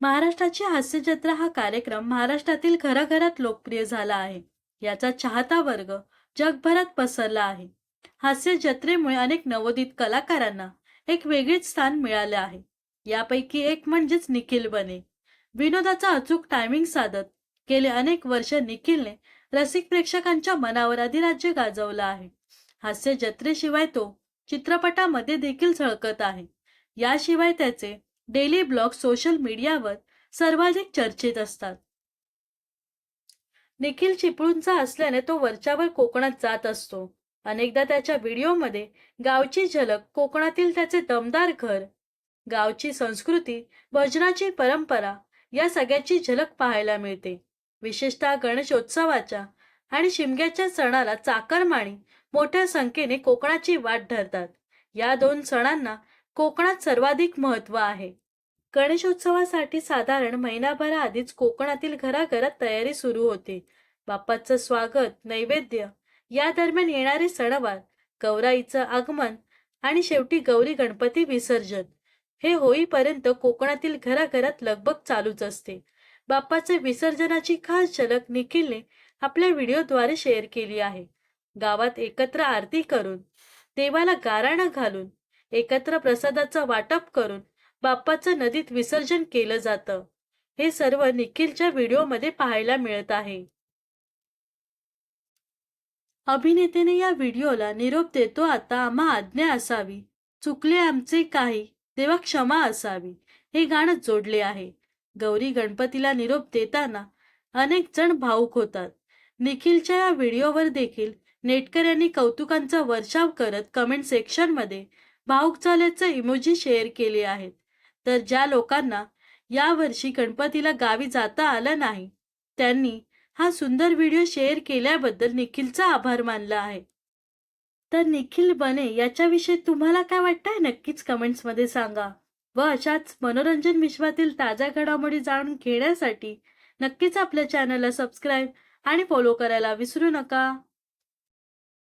महाराष्ट्राची हास्य जत्रा हा कार्यक्रम महाराष्ट्रातील घराघरात लोकप्रिय झाला आहे. याचा चाहता वर्ग जगभरात पसरला आहे. हास्य जत्रेमुळे अनेक नवोदित कलाकारांना एक वेगळेच स्थान मिळाले आहे. यापैकी एक म्हणजेच निखिल बने. विनोदाचा अचूक टायमिंग साधत गेले अनेक वर्ष निखिलने रसिक प्रेक्षकांच्या मनावर अधिराज्य गाजवलं आहे. हास्य जत्रेशिवाय तो चित्रपटामध्ये देखील झळकत आहे. याशिवाय त्याचे डेली ब्लॉग सोशल मीडियावर सर्वाधिक चर्चेत असतात. निखिल चिपळूणचा असल्याने तो वरच्यावर कोकणात जात असतो. अनेकदा त्याच्या व्हिडिओमध्ये गावची झलक कोकणातील त्याचे दमदार घर गावची संस्कृती भजनाची परंपरा या सगळ्याची झलक पाहायला मिळते. विशेषतः गणेशोत्सवाच्या आणि शिमग्याच्या सणाला चाकरमाणी मोठ्या संख्येने कोकणाची वाट धरतात. या दोन सणांना कोकणात सर्वाधिक महत्त्व आहे. गणेशोत्सवासाठी साधारण महिनाभराआधीच कोकणातील घराघरात तयारी सुरू होते. बाप्पाचं स्वागत नैवेद्य या दरम्यान येणारे सणवार गौराईचं आगमन आणि शेवटी गौरी गणपती विसर्जन. हे होईपर्यंत कोकणातील घराघरात लगबग चालूच असते. बाप्पाचे विसर्जनाची खास झलक निखिलने आपल्या व्हिडिओद्वारे शेअर केली आहे. गावात एकत्र आरती करून देवाला गाराणं घालून एकत्र प्रसादाचं वाटप करून बाप्पाचं नदीत विसर्जन केलं जातं. हे सर्व निखिलच्या व्हिडिओमध्ये पाहायला मिळत आहे. अभिनेतेने या व्हिडिओला निरोप देतो आता आम्हा आज्ञा असावी. चुकले आमचे काही तेव्हा क्षमा असावी. हे गाणं जोडले आहे. गौरी गणपतीला निरोप देताना अनेक जण भाऊक होतात. निखिलच्या या व्हिडिओवर देखील नेटकऱ्यांनी कौतुकांचा वर्षाव करत कमेंट सेक्शनमध्ये भाऊक झाल्याचं इमोजी शेअर केले आहेत. तर ज्या लोकांना यावर्षी गणपतीला गावी जाता आलं नाही त्यांनी हा सुंदर व्हिडिओ शेअर केल्याबद्दल निखिलचा आभार मानला आहे. तर निखिल बने याच्याविषयी तुम्हाला काय वाटतंय? नक्कीच कमेंट्समध्ये सांगा. व अशाच मनोरंजन विश्वातील ताज्या घडामोडी जाणून घेण्यासाठी नक्कीच आपल्या चॅनलला सबस्क्राईब आणि फॉलो करायला विसरू नका.